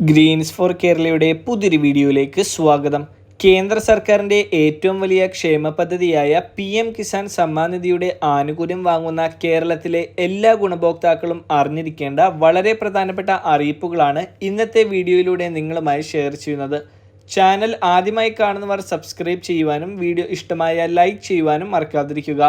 Green's four കേരളയുടെ പുതിയൊരു വീഡിയോയിലേക്ക് സ്വാഗതം. കേന്ദ്ര സർക്കാരിന്റെ ഏറ്റവും വലിയ ക്ഷേമ പദ്ധതിയായ പി എം കിസാൻ സമ്മാൻ നിധിയുടെ ആനുകൂല്യം വാങ്ങുന്ന കേരളത്തിലെ എല്ലാ ഗുണഭോക്താക്കളും അറിഞ്ഞിരിക്കേണ്ട വളരെ പ്രധാനപ്പെട്ട അറിയിപ്പുകളാണ് ഇന്നത്തെ വീഡിയോയിലൂടെ നിങ്ങളുമായി ഷെയർ ചെയ്യുന്നത്. ചാനൽ ആദ്യമായി കാണുന്നവർ സബ്സ്ക്രൈബ് ചെയ്യുവാനും വീഡിയോ ഇഷ്ടമായ ലൈക്ക് ചെയ്യുവാനും മറക്കാതിരിക്കുക.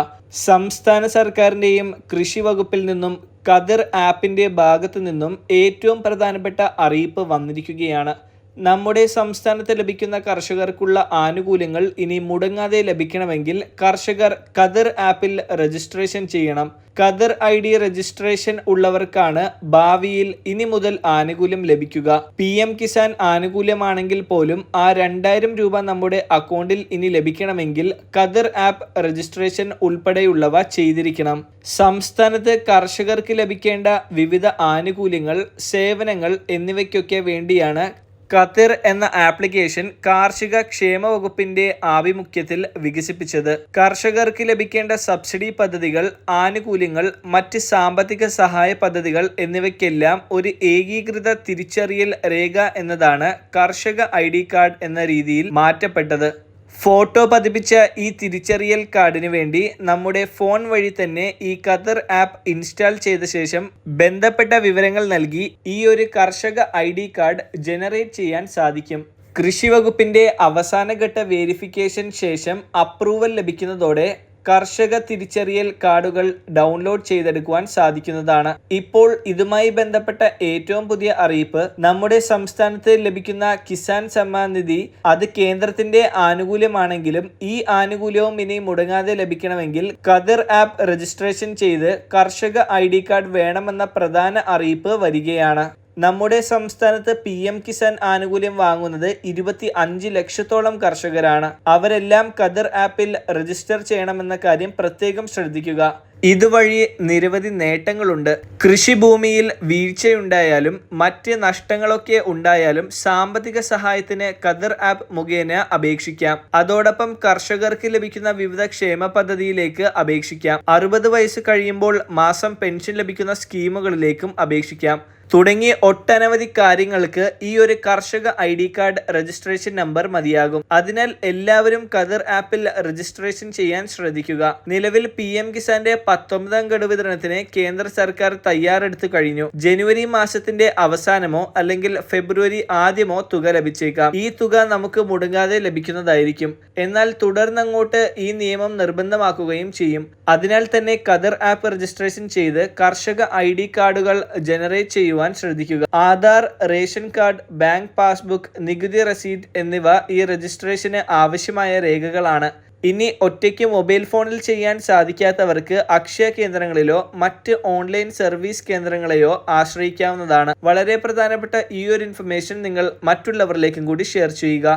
സംസ്ഥാന സർക്കാരിന്റെയും കൃഷി വകുപ്പിൽ നിന്നും കതിർ ആപ്പിന്റെ ഭാഗത്തു നിന്നും ഏറ്റവും പ്രധാനപ്പെട്ട അറിയിപ്പ് വന്നിരിക്കുകയാണ്. നമ്മുടെ സംസ്ഥാനത്ത് ലഭിക്കുന്ന കർഷകർക്കുള്ള ആനുകൂല്യങ്ങൾ ഇനി മുടങ്ങാതെ ലഭിക്കണമെങ്കിൽ കർഷകർ കതിർ ആപ്പിൽ രജിസ്ട്രേഷൻ ചെയ്യണം. കതിർ ഐ ഡി രജിസ്ട്രേഷൻ ഉള്ളവർക്കാണ് ഭാവിയിൽ ഇനി മുതൽ ആനുകൂല്യം ലഭിക്കുക. പി എം കിസാൻ ആനുകൂല്യമാണെങ്കിൽ പോലും ആ രണ്ടായിരം രൂപ നമ്മുടെ അക്കൗണ്ടിൽ ഇനി ലഭിക്കണമെങ്കിൽ ഖദർ ആപ്പ് രജിസ്ട്രേഷൻ ഉൾപ്പെടെയുള്ളവ ചെയ്തിരിക്കണം. സംസ്ഥാനത്ത് കർഷകർക്ക് ലഭിക്കേണ്ട വിവിധ ആനുകൂല്യങ്ങൾ സേവനങ്ങൾ എന്നിവയ്ക്കൊക്കെ വേണ്ടിയാണ് ഖത്തിർ എന്ന ആപ്ലിക്കേഷൻ കാർഷിക ക്ഷേമ വകുപ്പിന്റെ ആഭിമുഖ്യത്തിൽ വികസിപ്പിച്ചത്. കർഷകർക്ക് ലഭിക്കേണ്ട സബ്സിഡി പദ്ധതികൾ ആനുകൂല്യങ്ങൾ മറ്റ് സാമ്പത്തിക സഹായ പദ്ധതികൾ എന്നിവയ്ക്കെല്ലാം ഒരു ഏകീകൃത തിരിച്ചറിയൽ രേഖ എന്നതാണ് കർഷക ഐ കാർഡ് എന്ന രീതിയിൽ മാറ്റപ്പെട്ടത്. ഫോട്ടോ പതിപ്പിച്ച ഈ തിരിച്ചറിയൽ കാർഡിന് വേണ്ടി നമ്മുടെ ഫോൺ വഴി തന്നെ ഈ ഖത്തർ ആപ്പ് ഇൻസ്റ്റാൾ ചെയ്ത ശേഷം ബന്ധപ്പെട്ട വിവരങ്ങൾ നൽകി ഈ ഒരു കർഷക ഐ കാർഡ് ജനറേറ്റ് ചെയ്യാൻ സാധിക്കും. കൃഷി വകുപ്പിന്റെ അവസാനഘട്ട വേരിഫിക്കേഷൻ ശേഷം അപ്രൂവൽ ലഭിക്കുന്നതോടെ കർഷക തിരിച്ചറിയൽ കാർഡുകൾ ഡൗൺലോഡ് ചെയ്തെടുക്കുവാൻ സാധിക്കുന്നതാണ്. ഇപ്പോൾ ഇതുമായി ബന്ധപ്പെട്ട ഏറ്റവും പുതിയ അറിയിപ്പ് നമ്മുടെ സംസ്ഥാനത്ത് ലഭിക്കുന്ന കിസാൻ സമ്മാൻ നിധി അത് കേന്ദ്രത്തിന്റെ ആനുകൂല്യമാണെങ്കിലും ഈ ആനുകൂല്യവും ഇനി മുടങ്ങാതെ ലഭിക്കണമെങ്കിൽ കതിർ ആപ്പ് രജിസ്ട്രേഷൻ ചെയ്ത് കർഷക ഐ കാർഡ് വേണമെന്ന പ്രധാന അറിയിപ്പ് വരികയാണ്. നമ്മുടെ സംസ്ഥാനത്ത് പി എം കിസാൻ ആനുകൂല്യം വാങ്ങുന്നത് ഇരുപത്തി അഞ്ച് ലക്ഷത്തോളം കർഷകരാണ്. അവരെല്ലാം കദർ ആപ്പിൽ രജിസ്റ്റർ ചെയ്യണമെന്ന കാര്യം പ്രത്യേകം ശ്രദ്ധിക്കുക. ഇതുവഴി നിരവധി നേട്ടങ്ങളുണ്ട്. കൃഷിഭൂമിയിൽ വീഴ്ചയുണ്ടായാലും മറ്റ് നഷ്ടങ്ങളൊക്കെ ഉണ്ടായാലും സാമ്പത്തിക സഹായത്തിന് കദർ ആപ്പ് മുഖേന അപേക്ഷിക്കാം. അതോടൊപ്പം കർഷകർക്ക് ലഭിക്കുന്ന വിവിധ ക്ഷേമ പദ്ധതിയിലേക്ക് അപേക്ഷിക്കാം. അറുപത് വയസ്സ് കഴിയുമ്പോൾ മാസം പെൻഷൻ ലഭിക്കുന്ന സ്കീമുകളിലേക്കും അപേക്ഷിക്കാം. തുടങ്ങിയ ഒട്ടനവധി കാര്യങ്ങൾക്ക് ഈ ഒരു കർഷക I D card registration number മതിയാകും. അതിനാൽ എല്ലാവരും കതിർ ആപ്പിൽ രജിസ്ട്രേഷൻ ചെയ്യാൻ ശ്രദ്ധിക്കുക. നിലവിൽ പി എം കിസാന്റെ പത്തൊമ്പതാം ഗഡു വിതരണത്തിന് കേന്ദ്ര സർക്കാർ തയ്യാറെടുത്തു കഴിഞ്ഞു. ജനുവരി മാസത്തിന്റെ അവസാനമോ അല്ലെങ്കിൽ ഫെബ്രുവരി ആദ്യമോ തുക ലഭിച്ചേക്കാം. ഈ തുക നമുക്ക് മുടങ്ങാതെ ലഭിക്കുന്നതായിരിക്കും. എന്നാൽ തുടർന്നങ്ങോട്ട് ഈ നിയമം നിർബന്ധമാക്കുകയും ചെയ്യും. അതിനാൽ തന്നെ കതിർ ആപ്പ് രജിസ്ട്രേഷൻ ചെയ്ത് കർഷക ഐ കാർഡുകൾ ജനറേറ്റ് ചെയ്യുക ചെയ്യുവാൻ ശ്രദ്ധിക്കുക. Aadhaar ration card bank passbook നികുതി റസീറ്റ് എന്നിവ ഈ രജിസ്ട്രേഷന് ആവശ്യമായ രേഖകളാണ്. ഇനി ഒറ്റയ്ക്ക് മൊബൈൽ ഫോണിൽ ചെയ്യാൻ സാധിക്കാത്തവർക്ക് അക്ഷയ കേന്ദ്രങ്ങളിലോ മറ്റ് ഓൺലൈൻ സർവീസ് കേന്ദ്രങ്ങളെയോ ആശ്രയിക്കാവുന്നതാണ്. വളരെ പ്രധാനപ്പെട്ട ഈ ഒരു ഇൻഫർമേഷൻ നിങ്ങൾ മറ്റുള്ളവരിലേക്കും കൂടി ഷെയർ ചെയ്യുക.